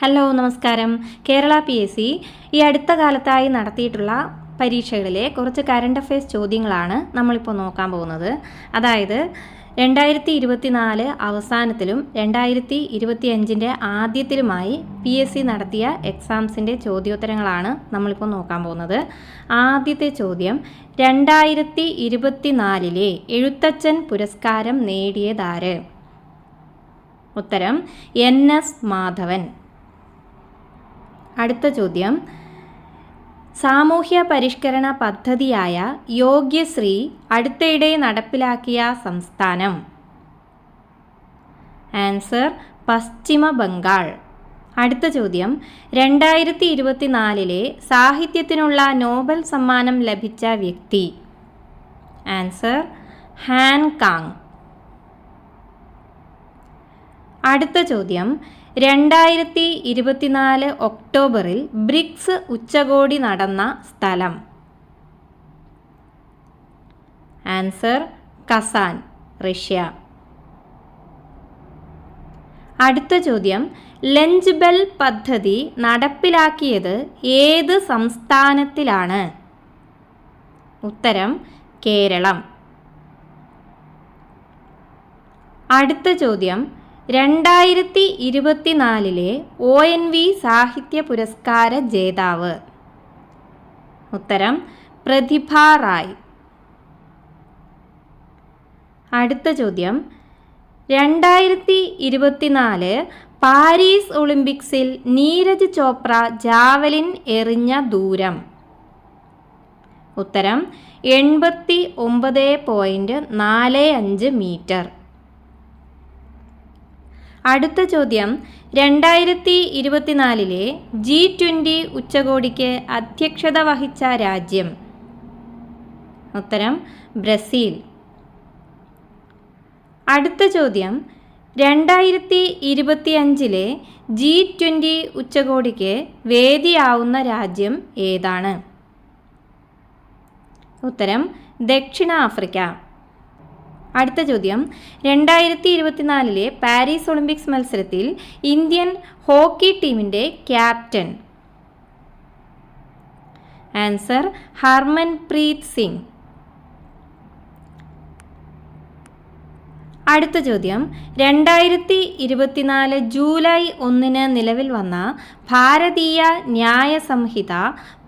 Hello നമസ്കാരം. Kerala P S C ഈ അടുത്ത കാലത്തായി നടത്തിയിട്ടുള്ള പരീക്ഷകളിലെ കുറച്ച് കറണ്ട് അഫയേഴ്സ് ചോദ്യങ്ങളാണ് നമ്മളിപ്പോൾ നോക്കാൻ പോകുന്നത്. അതായത് രണ്ടായിരത്തി ഇരുപത്തിനാല് അവസാനത്തിലും രണ്ടായിരത്തി ഇരുപത്തി അഞ്ചിന്റെ ആദ്യത്തിലുമായി പി എസ് സി നടത്തിയ എക്സാംസിന്റെ ചോദ്യോത്തരങ്ങളാണ് നമ്മളിപ്പോൾ നോക്കാൻ പോകുന്നത്. ആദ്യത്തെ ചോദ്യം രണ്ടായിരത്തി ഇരുപത്തിനാലിലെ എഴുത്തച്ഛൻ പുരസ്കാരം നേടിയതാര്? ഉത്തരം എൻ എസ് മാധവൻ. അടുത്ത ചോദ്യം. സാമൂഹ്യ പരിഷ്കരണ പദ്ധതിയായ യോഗ്യശ്രീ അടുത്തിടെ നടപ്പിലാക്കിയ സംസ്ഥാനം. ആൻസർ പശ്ചിമ ബംഗാൾ. അടുത്ത ചോദ്യം. രണ്ടായിരത്തി ഇരുപത്തിനാലിലെ സാഹിത്യത്തിനുള്ള നോബൽ സമ്മാനം ലഭിച്ച വ്യക്തി. ആൻസർ ഹാൻകാങ് അടുത്ത ചോദ്യം. രണ്ടായിരത്തി ഇരുപത്തിനാല് ഒക്ടോബറിൽ ബ്രിക്സ് ഉച്ചകോടി നടന്ന സ്ഥലം. Answer Kazan Russia. അടുത്ത ചോദ്യം. ലഞ്ച് ബെൽ പദ്ധതി നടപ്പിലാക്കിയത് ഏത് സംസ്ഥാനത്തിലാണ്? ഉത്തരം കേരളം. അടുത്ത ചോദ്യം. രണ്ടായിരത്തി ഇരുപത്തിനാലിലെ ഒ എൻ വി സാഹിത്യ പുരസ്കാര ജേതാവ്. ഉത്തരം പ്രതിഭ റായ്. അടുത്ത ചോദ്യം രണ്ടായിരത്തി ഇരുപത്തിനാല് പാരീസ് ഒളിമ്പിക്സിൽ നീരജ് ചോപ്ര ജാവലിൻ എറിഞ്ഞ ദൂരം. ഉത്തരം എൺപത്തി ഒമ്പത് പോയിന്റ് നാല് അഞ്ച് മീറ്റർ. അടുത്ത ചോദ്യം. രണ്ടായിരത്തി ഇരുപത്തിനാലിലെ ജി ട്വന്റി ഉച്ചകോടിക്ക് അധ്യക്ഷത വഹിച്ച രാജ്യം. ഉത്തരം ബ്രസീൽ. അടുത്ത ചോദ്യം. രണ്ടായിരത്തി ഇരുപത്തിയഞ്ചിലെ ജി ട്വന്റി ഉച്ചകോടിക്ക് വേദിയാവുന്ന രാജ്യം ഏതാണ്? ഉത്തരം ദക്ഷിണാഫ്രിക്ക. അടുത്ത ചോദ്യം. രണ്ടായിരത്തി ഇരുപത്തിനാലിലെ പാരീസ് ഒളിമ്പിക്സ് മത്സരത്തിൽ ഇന്ത്യൻ ഹോക്കി ടീമിന്റെ ക്യാപ്റ്റൻ. ആൻസർ ഹർമൻപ്രീത് സിംഗ്. അടുത്ത ചോദ്യം. രണ്ടായിരത്തി ഇരുപത്തിനാല് ജൂലൈ ഒന്നിന് നിലവിൽ വന്ന ഭാരതീയ ന്യായ സംഹിത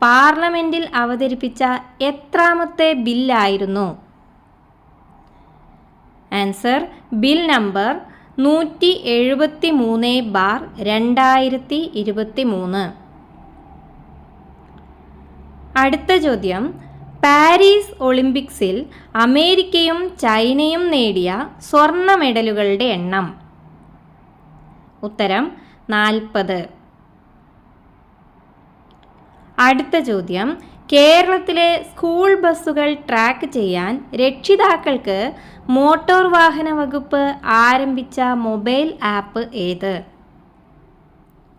പാർലമെന്റിൽ അവതരിപ്പിച്ച എത്രാമത്തെ ബില്ലായിരുന്നു? ആൻസർ ബിൽ നമ്പർ നൂറ്റി എഴുപത്തി മൂന്ന് ബാർ രണ്ടായിരത്തി ഇരുപത്തി മൂന്ന് അടുത്ത ചോദ്യം. പാരീസ് ഒളിമ്പിക്സിൽ അമേരിക്കയും ചൈനയും നേടിയ സ്വർണ മെഡലുകളുടെ എണ്ണം. ഉത്തരം നാൽപ്പത്. അടുത്ത ചോദ്യം. കേരളത്തിലെ സ്കൂൾ ബസ്സുകൾ ട്രാക്ക് ചെയ്യാൻ രക്ഷിതാക്കൾക്ക് മോട്ടോർ വാഹന വകുപ്പ് ആരംഭിച്ച മൊബൈൽ ആപ്പ് ഏത്?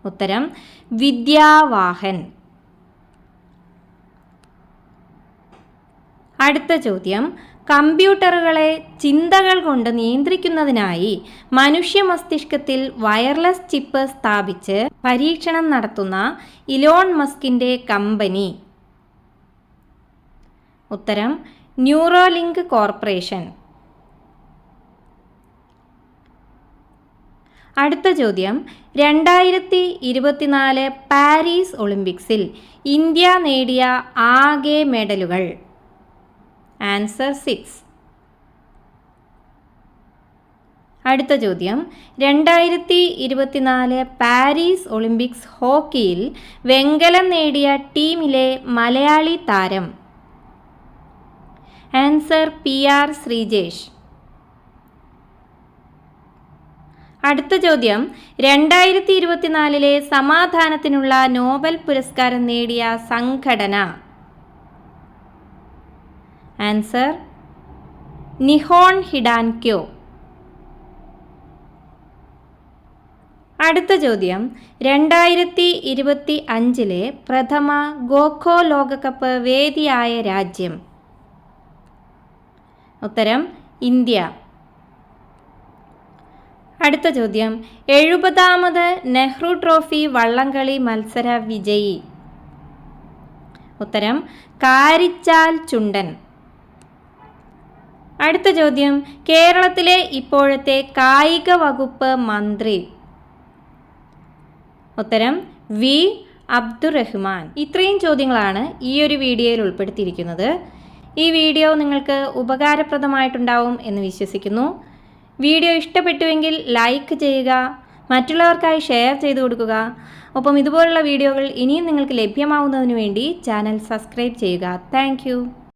ഉത്തരം വിദ്യാവാഹൻ. അടുത്ത ചോദ്യം കമ്പ്യൂട്ടറുകളെ ചിന്തകൾ കൊണ്ട് നിയന്ത്രിക്കുന്നതിനായി മനുഷ്യ മസ്തിഷ്കത്തിൽ വയർലെസ് ചിപ്പ് സ്ഥാപിച്ച് പരീക്ഷണം നടത്തുന്ന ഇലോൺ മസ്കിന്റെ കമ്പനി. ഉത്തരം ന്യൂറോലിങ്ക് കോർപ്പറേഷൻ. അടുത്ത ചോദ്യം രണ്ടായിരത്തി ഇരുപത്തിനാല് പാരീസ് ഒളിമ്പിക്സിൽ ഇന്ത്യ നേടിയ ആകെ മെഡലുകൾ. Answer six. അടുത്ത ചോദ്യം രണ്ടായിരത്തി ഇരുപത്തിനാല് പാരീസ് ഒളിമ്പിക്സ് ഹോക്കിയിൽ വെങ്കലം നേടിയ ടീമിലെ മലയാളി താരം ആൻസർ പി ആർ ശ്രീജേഷ്. അടുത്ത ചോദ്യം രണ്ടായിരത്തി ഇരുപത്തിനാലിലെ സമാധാനത്തിനുള്ള നോബൽ പുരസ്കാരം നേടിയ സംഘടന. Answer Nihon Hidankyo. അടുത്ത ചോദ്യം രണ്ടായിരത്തി ഇരുപത്തി അഞ്ചിലെ പ്രഥമ ഗോഖോ ലോകകപ്പ് വേദിയായ രാജ്യം. ഉത്തരം ഇന്ത്യ. അടുത്ത ചോദ്യം. എഴുപതാമത് നെഹ്റു ട്രോഫി വള്ളംകളി മത്സര വിജയി. ഉത്തരം കാരിച്ചാൽ ചുണ്ടൻ. അടുത്ത ചോദ്യം. കേരളത്തിലെ ഇപ്പോഴത്തെ കായിക വകുപ്പ് മന്ത്രി. ഉത്തരം വി അബ്ദുറഹ്മാൻ. ഇത്രയും ചോദ്യങ്ങളാണ് ഈ ഒരു വീഡിയോയിൽ ഉൾപ്പെടുത്തിയിരിക്കുന്നത്. ഈ വീഡിയോ നിങ്ങൾക്ക് ഉപകാരപ്രദമായിട്ടുണ്ടാവും എന്ന് വിശ്വസിക്കുന്നു. വീഡിയോ ഇഷ്ടപ്പെട്ടുവെങ്കിൽ ലൈക്ക് ചെയ്യുക മറ്റുള്ളവർക്കായി ഷെയർ ചെയ്തു കൊടുക്കുക. ഒപ്പം ഇതുപോലുള്ള വീഡിയോകൾ ഇനിയും നിങ്ങൾക്ക് ലഭ്യമാവുന്നതിന് വേണ്ടി ചാനൽ സബ്സ്ക്രൈബ് ചെയ്യുക. താങ്ക്